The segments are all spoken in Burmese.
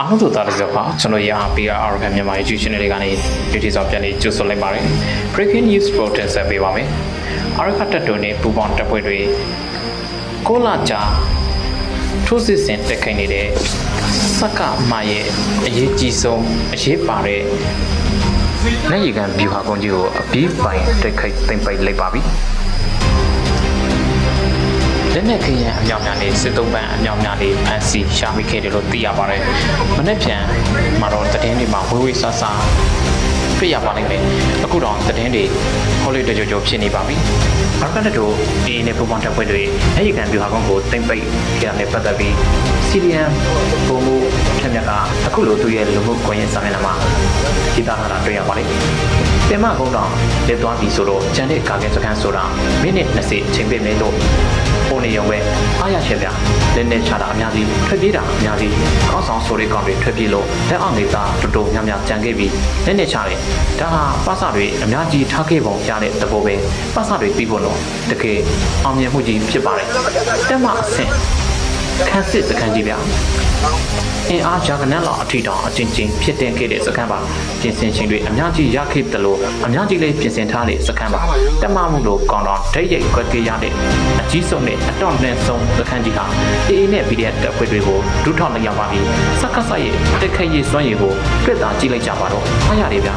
အားလုံးတို့သားလေးဆိုပါကျွန်တော်ရအားပေးအားရဖမြန်မာ YouTube channel လေးကနေဒီဒီဆောင်ပြန်လေးကြိုဆိုလိုက်ပါတယ် Breaking News Report ဆက်ပေးပါမယ်အာရခတ်တက်တိုနဲ့ပူပေါင်းတပ်ဖွဲ့တွေကိုလာကြာထိုးစစ်ဆင်တက်ခိုင်နေတဲ့စက္ကမရဲ့အရေးကြီးဆုံးအရေးပါတဲ့လက်ရည်ကန်ဗျူဟာကုန်းကြီးကိုအပြီးပိုင်တက်ခိုက်သိမ့်ပိုက်လိုက်ပါပြီ လက်နက်ခရံအမြောက်များနဲ့စစ်သုံးပန်းအမြောက်များနဲ့ဖန်စီရှာမိခဲ့တယ်လို့သိရပါတယ်။မနေ့ပြန်မှာတော့တည်င်းတွေမှာဝေးဝေးဆဆတွေ့ရပါလိမ့်မယ်။အခုတော့တည်င်းတွေဟောလိတကြကြဖြစ်နေပါပြီ။ဘာကနဲ့တို့အင်းနဲ့ပုံမှန်တက်ပွဲတွေအဲ့ဒီကံပြူဟာကောင်ကိုတင်ပိတ်ကြတဲ့ပတ်သက်ပြီးစီရီယန်ဘုံမှုဖြစ်မြတ်ကအခုလိုသူ့ရဲ့လူမှုကွန်ရက်စာမျက်နှာမှာရေးသားထားတာတွေ့ရပါလိမ့်မယ်။တင်မကုန်းတော်လက်သွားပြီဆိုတော့ကျန်တဲ့ကာကဲစခန်းဆိုတာမိနစ်20ချိန်ပေးမယ်လို့ ပုံနေရုံပဲအားရချက်ပြလက်နဲ့ချတာအများကြီးထွက်ပြေးတာအများကြီးကောင်းဆောင်ဆိုတဲ့ကောင်တွေထွက်ပြေးလို့လက်အောက်နေသားတူတူများများကြံခဲ့ပြီးလက်နဲ့ချတယ်ဒါဟာပတ်စတွေအများကြီးထားခဲ့ပုံရတဲ့သဘောပဲပတ်စတွေပြီးဖို့တော့တကယ်အောင်မြင်မှုကြီးဖြစ်ပါတယ်တက်မအဆင့် ခန်းစစ်စခန်းကြီးဗျာအင်အားဂျာကနက်လောက်အထီတောင်အချင်းချင်းဖြစ်တင်ခဲ့တဲ့စခန်းပါပြင်ဆင်ခြင်းတွေအများကြီးရခဲ့တယ်လို့အများကြီးလေးပြင်ဆင်ထားတဲ့စခန်းပါတက်မမှုလို့ကောင်းတော့ဒိတ်ရိတ်ကွက်ကြရတဲ့အကြီးဆုံးနဲ့အတော့နဲ့ဆုံးစခန်းကြီးဟာအေအေနဲ့ PDF တပ်ဖွဲ့တွေကိုဒုထောက်လိုက်ရပါပြီစက္ကစရဲ့တက်ခတ်ရေးစွမ်းရည်ကိုတွေ့တာကြည့်လိုက်ကြပါတော့အားရတယ်ဗျာ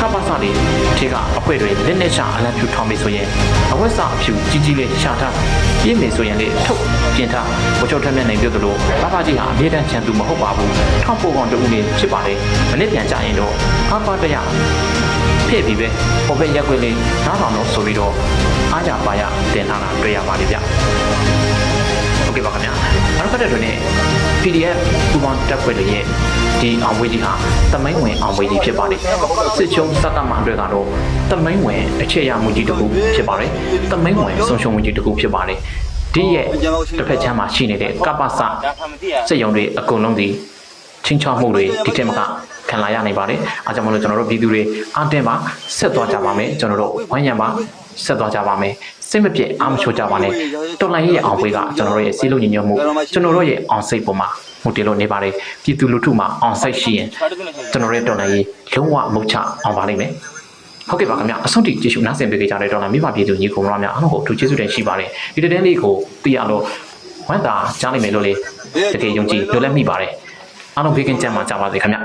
ကပ္ပစလေး ထေကအဖွဲတွေလက်နဲ့ချအလံဖြူထောင်းပြီဆိုရင်အဝက်စာအဖြူကြီးကြီးလေးရှာထားပြင်းမယ်ဆိုရင်လေထုတ်ပြင်ထားဘိုးချုပ်ထက်မြက်နိုင်ပြုတ်သလိုဘာဘာကြီးဟာအမြဲတမ်းချန်သူမဟုတ်ပါဘူးထောက်ပို့ကောင်တူဦးလေးဖြစ်ပါလေမနစ်ပြန်ကြရင်တော့အပတရဖြစ်ပြီပဲဟိုဘက်ရက်ွက်လေးနားထောင်တော့ဆိုပြီးတော့အားကြပါရတင်ထားတာတွေ့ရပါလိမ့်ဗျဟုတ်ကဲ့ပါခင်ဗျာနောက်တစ်ခါတည်းတွင် PDF ပူပေါင်းတက်ဖွဲ့တွေရဲ့ဒီအောင်ဝေးကြီးဟာတမိုင်းဝင်အောင်ဝေးကြီးဖြစ်ပါလေစစ်ချုံစက်ကမှအတွက်ကတော့တမိုင်းဝင်အခြေရမှုကြီးတစ်ခုဖြစ်ပါတယ်တမိုင်းဝင်ဆုံးရှုံးမှုကြီးတစ်ခုဖြစ်ပါတယ်ဒီရဲ့တစ်ဖက်ချမ်းမှာရှိနေတဲ့ကပ္ပစစက်ရုံတွေအကုန်လုံးဒီချင်းချောက်မှုတွေဒီထက်မကခံလာရနိုင်ပါတယ်အားကြောင့်မလို့ကျွန်တော်တို့ပြည်သူတွေအားတင်းပါဆက်သွားကြပါမယ်ကျွန်တော်တို့ဝမ်းရံပါ ဆက်သွားကြပါမယ်စိတ်မပြတ်အားမချိုးကြပါနဲ့တော်လိုင်းရဲ့အောင်ပွဲကကျွန်တော်တို့ရဲ့စီးလုံးညီညွတ်မှုကျွန်တော်တို့ရဲ့အောင်စိတ်ပေါ်မှာမူတည်လို့နေပါတယ်ပြည်သူလူထုမှာအောင်စိတ်ရှိရင်ကျွန်တော်ရဲ့တော်လိုင်းရေးလုံးဝမုတ်ချအောင်ပါလိမ့်မယ်ဟုတ်ကဲ့ပါခင်ဗျအဆုံးထိကျေးဇူးနားဆင်ပေးကြတဲ့တော်လာမိဘပြည်သူညီကောင်မများအားလုံးကိုအထူးကျေးဇူးတင်ရှိပါတယ်ဒီတဲ့လေးကိုသိရလို့ဝမ်းသာကြားနိုင်မယ်လို့လေတကယ်ယုံကြည်လို့လည်းမိပါတယ်အားလုံးဘေးကင်းကြမှာကြပါစေခင်ဗျ